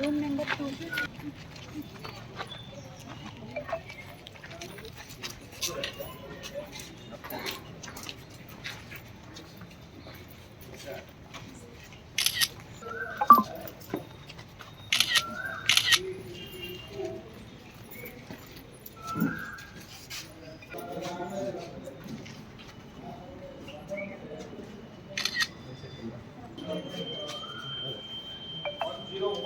room number two.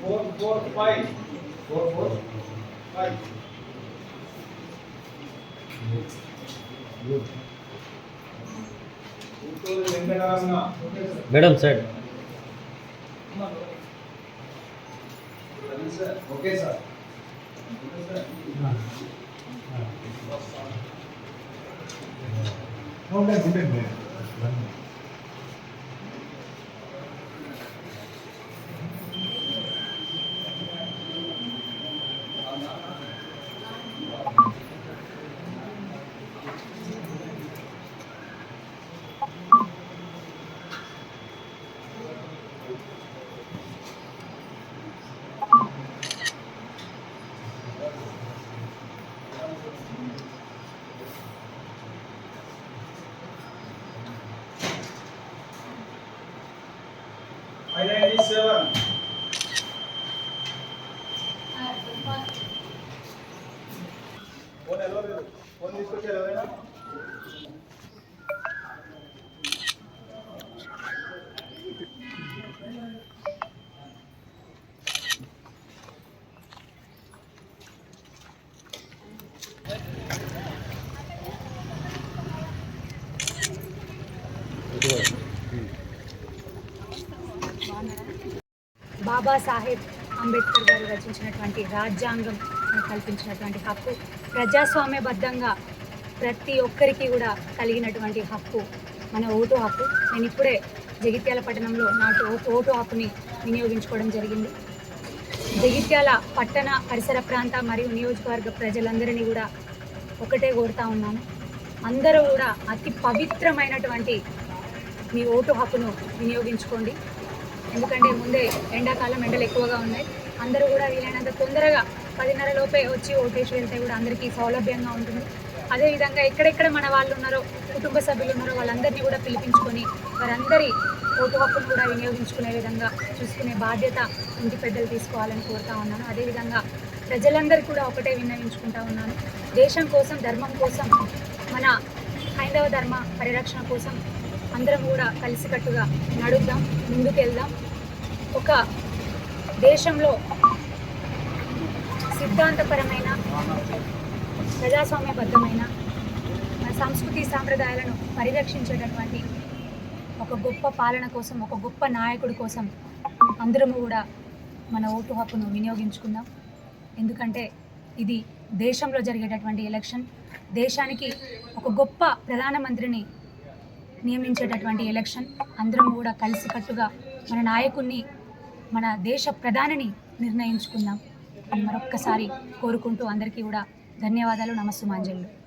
Four, four, five. Four, four, five. Madam side Ravi sir. Okay sir okay sir. Babasaheb Ambedkar garu రచించినటువంటి రాజ్యాంగం కల్పించినటువంటి హక్కు. ప్రజాస్వామ్యబద్ధంగా ప్రతి ఒక్కరికి కూడా కలిగినటువంటి హక్కు మన ఓటు హక్కు. నేను ఇప్పుడే జగిత్యాల పట్టణంలో నాటు ఓటు హక్కుని వినియోగించుకోవడం జరిగింది. జగిత్యాల పట్టణ పరిసర ప్రాంత మరియు నియోజకవర్గ ప్రజలందరినీ కూడా ఒకటే కోరుతా ఉన్నాను. అందరూ కూడా అతి పవిత్రమైనటువంటి మీ ఓటు హక్కును వినియోగించుకోండి. ఎందుకంటే ముందే ఎండాకాలం ఎండలు ఎక్కువగా ఉన్నాయి. అందరూ కూడా వీలైనంత తొందరగా పదిన్నర లోపే వచ్చి ఓటేసి వెళ్తే కూడా అందరికీ సౌలభ్యంగా ఉంటుంది. అదేవిధంగా ఎక్కడెక్కడ మన వాళ్ళు ఉన్నారో కుటుంబ సభ్యులు ఉన్నారో వాళ్ళందరినీ కూడా పిలిపించుకొని వారందరి ఓటు హక్కును కూడా వినియోగించుకునే విధంగా చూసుకునే బాధ్యత ఇంటి పెద్దలు తీసుకోవాలని కోరుతా ఉన్నాను. అదేవిధంగా ప్రజలందరికీ కూడా ఒకటే విన్నవించుకుంటా ఉన్నాను. దేశం కోసం ధర్మం కోసం మన హైందవ ధర్మ పరిరక్షణ కోసం అందరం కూడా కలిసికట్టుగా నడుద్దాం ముందుకెళ్దాం. ఒక దేశంలో సిద్ధాంతపరమైన ప్రజాస్వామ్యబద్ధమైన మన సంస్కృతి సాంప్రదాయాలను పరిరక్షించేటటువంటి ఒక గొప్ప పాలన కోసం ఒక గొప్ప నాయకుడి కోసం అందరము కూడా మన ఓటు హక్కును వినియోగించుకుందాం. ఎందుకంటే ఇది దేశంలో జరిగేటటువంటి ఎలక్షన్. దేశానికి ఒక గొప్ప ప్రధానమంత్రిని నియమించేటటువంటి ఎలక్షన్ అందరం కూడా కలిసికట్టుగా మన నాయకుణ్ణి మన దేశ ప్రధానిని నిర్ణయించుకుందాం అని మరొక్కసారి కోరుకుంటూ అందరికీ కూడా ధన్యవాదాలు నమస్సుమాంజలు.